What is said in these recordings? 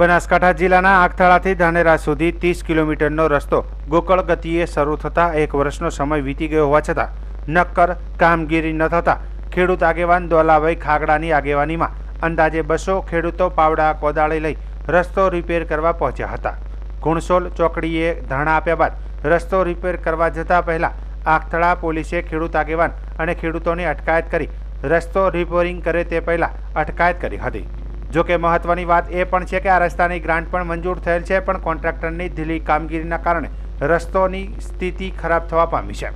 બનાસકાંઠા જિલ્લાના આગથાળાથી ધાનેરા સુધી ત્રીસ કિલોમીટરનો રસ્તો ગોકળ ગતિએ શરૂ થતાં એક વર્ષનો સમય વીતી ગયો હોવા છતાં નક્કર કામગીરી ન થતાં ખેડૂત આગેવાન દોલાભાઈ ખાગડાની આગેવાનીમાં અંદાજે બસો ખેડૂતો પાવડા કોદાળી લઈ રસ્તો રિપેર કરવા પહોંચ્યા હતા. ગુણસોલ ચોકડીએ ધરણા આપ્યા બાદ રસ્તો રિપેર કરવા જતાં પહેલાં આગથળા પોલીસે ખેડૂત આગેવાન અને ખેડૂતોની અટકાયત કરી રસ્તો રિપેરિંગ કરે તે પહેલાં અટકાયત કરી હતી. જો કે મહત્વની વાત એ પણ છે કે આ રસ્તાની ગ્રાન્ટ પણ મંજૂર થયેલ છે, પણ કોન્ટ્રાક્ટરની ઢીલી કામગીરીના કારણે રસ્તોની સ્થિતિ ખરાબ થવા પામી છે.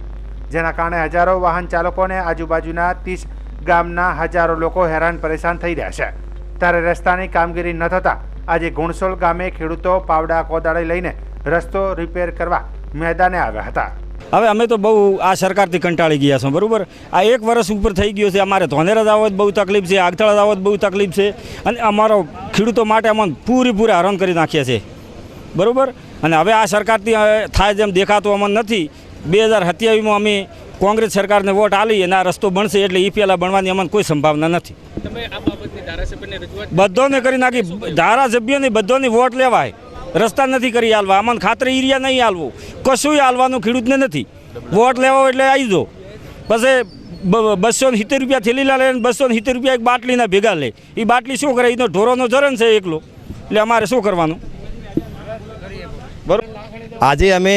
જેના કારણે હજારો વાહન ચાલકો આજુબાજુના ત્રીસ ગામના હજારો લોકો હેરાન પરેશાન થઈ રહ્યા છે. ત્યારે રસ્તાની કામગીરી ન થતાં આજે ગુણસોલ ગામે ખેડૂતો પાવડા કોદાળી લઈને રસ્તો રિપેર કરવા મેદાને આવ્યા હતા. હવે અમે તો બહુ આ સરકારથી કંટાળી ગયા છો બરાબર? આ એક વર્ષ ઉપર થઈ ગયો છે અમારે ધોનેરા દાવત બહુ તકલીફ છે આગતળા દાવત બહુ તકલીફ છે અને અમારો ખેડૂતો માટે અમને પૂરેપૂરા હરણ કરી નાખ્યા છે બરાબર? અને હવે આ સરકારથી થાય જેમ દેખાતું અમને નથી. બે હજાર સત્યાવીસમાં અમે કોંગ્રેસ સરકારને વોટ આલી અને આ રસ્તો બનશે એટલે એ પહેલાં બનવાની અમને કોઈ સંભાવના નથી. બધોને કરી નાખી ધારાસભ્યોની બધોની વોટ લેવાય. રસ્તા નથી કરી હાલવા. અમને ખાતરી એરિયા નહીં હાલવું. કશું હાલવાનું ખેડૂતને નથી. વોટ લેવા એટલે આવી દો પછી બસો ને સિત્તેર રૂપિયા થેલીલા લે બસો ને સિત્તેર રૂપિયા એક બાટલીના ભેગા લે. એ બાટલી શું કરે? એનો ઢોરોનો જરન છે એકલો. એટલે અમારે શું કરવાનું? આજે અમે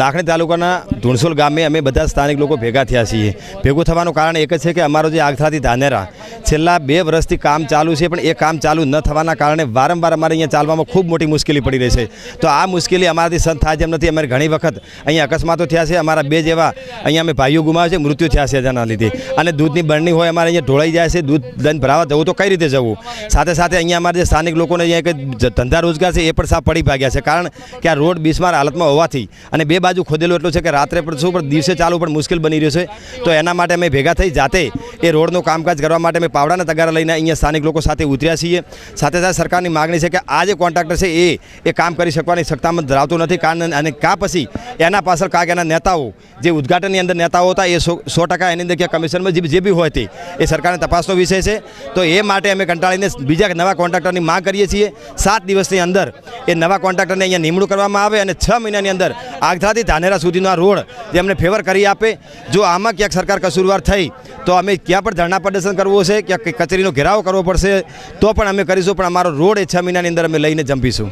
લાખણી તાલુકાના ધુણસોલ ગામે અમે બધા સ્થાનિક લોકો ભેગા થયા છીએ. ભેગું થવાનું કારણ એક જ છે કે અમારો જે આગથાથી ધાનેરા, છેલ્લા બે વર્ષથી કામ ચાલુ છે, પણ એ કામ ચાલુ ન થવાના કારણે વારંવાર અમારે અહીંયા ચાલવામાં ખૂબ મોટી મુશ્કેલી પડી રહી છે. તો આ મુશ્કેલી અમારાથી સંત થાય જેમ નથી. અમારે ઘણી વખત અહીંયા અકસ્માતો થયા છે. અમારા બે જેવા અહીંયા અમે ભાઈઓ ગુમાવ્યા છે, મૃત્યુ થયા છે જેના લીધે. અને દૂધની બરણી હોય અમારે અહીંયા ઢોળાઈ જાય છે, દૂધ દંડ ભરાવા જવું તો કઈ રીતે જવું? સાથે સાથે અહીંયા અમારે જે સ્થાનિક લોકોને અહીંયા એક ધંધા રોજગાર છે, એ પણ સાફ પડી ભાગ્યા છે. કારણ કે આ રોડ બિસ્માર હાલતમાં હોવાથી અને બે બાજુ ખોદેલું એટલું છે કે રાત્રે પણ શું પણ દિવસે ચાલુ પણ મુશ્કેલ બની રહ્યું છે. તો એના માટે અમે ભેગા થઈ જાતે એ રોડનું કામકાજ કરવા માટે અમે પાવડાના તગારા લઈને અહીંયા સ્થાનિક લોકો સાથે ઉતર્યા છીએ. સાથે સાથે સરકારની માગણી છે કે આ જે કોન્ટ્રાક્ટર છે એ એ કામ કરી શકવાની સત્તામાં ધરાવતું નથી. કારણ અને કા પછી એના પાછળ કાંક એના નેતાઓ, જે ઉદ્ઘાટનની અંદર નેતાઓ હતા, એ સો ટકા એની અંદર કે કમિશનમાં જે બી હોય તે, એ સરકારને તપાસનો વિષય છે. તો એ માટે અમે કંટાળીને બીજા નવા કોન્ટ્રાક્ટરની માંગ કરીએ છીએ. સાત દિવસની અંદર એ નવા કોન્ટ્રાક્ટરને અહીંયા નિમણૂક કરવામાં આવે અને છ મહિનાની અંદર આગથાથી ધાનેરા સુધીનો આ રોડ જે અમને ફેવર કરી આપે, જો આમાં ક્યાંક સરકાર કસૂરવાર થઈ, તો અમે ક્યાં પણ ધરણા પ્રદર્શન કરવું છે ક્યાંક કચેરીનો ઘેરાવ કરવો પડશે, તો પણ અમે કરીશું, પણ અમારો રોડ એ છ મહિનાની અંદર અમે લઈને જંપીશું.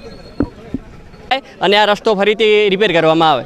અને આ રસ્તો ફરીથી રિપેર કરવામાં આવે.